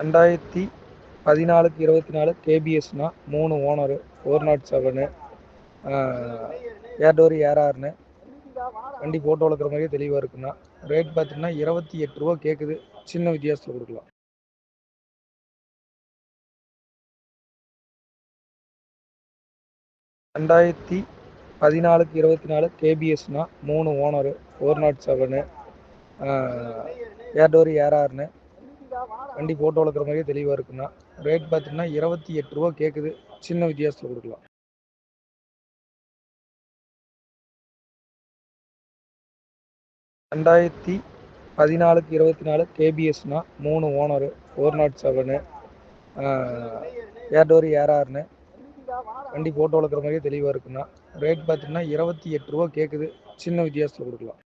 ரெண்டாயிரத்தி பதினாலுக்கு இருபத்தி நாலு கேபிஎஸ்ண்ணா மூணு owner four naught seven air door வண்டி ஃபோட்டோ இருக்கிற மாதிரியே தெளிவாக இருக்குண்ணா ரேட் பார்த்தீங்கன்னா இருபத்தி எட்டு ரூபா கேட்குது சின்ன வித்தியாசத்தில் கொடுக்கலாம். ரெண்டாயிரத்தி பதினாலுக்கு இருபத்தி நாலு கேபிஎஸ்னா மூணு owner four naught seven air door ஏர்ஆர்னு வண்டி ஃபோட்டோவில் இருக்கிற மாதிரியே தெளிவாக இருக்குண்ணா ரேட் பார்த்தீங்கன்னா இருபத்தி எட்டு ரூபா கேட்குது சின்ன வித்தியாசத்தில் கொடுக்கலாம். ரெண்டாயிரத்தி பதினாலுக்கு இருபத்தி நாலு கேபிஎஸ்னா மூணு owner four naught seven air door வண்டி ஃபோட்டோவில் இருக்கிற மாதிரியே தெளிவாக இருக்குண்ணா ரேட் பார்த்தீங்கன்னா இருபத்தி எட்டு ரூபா கேட்குது சின்ன வித்தியாசத்தில் கொடுக்கலாம்.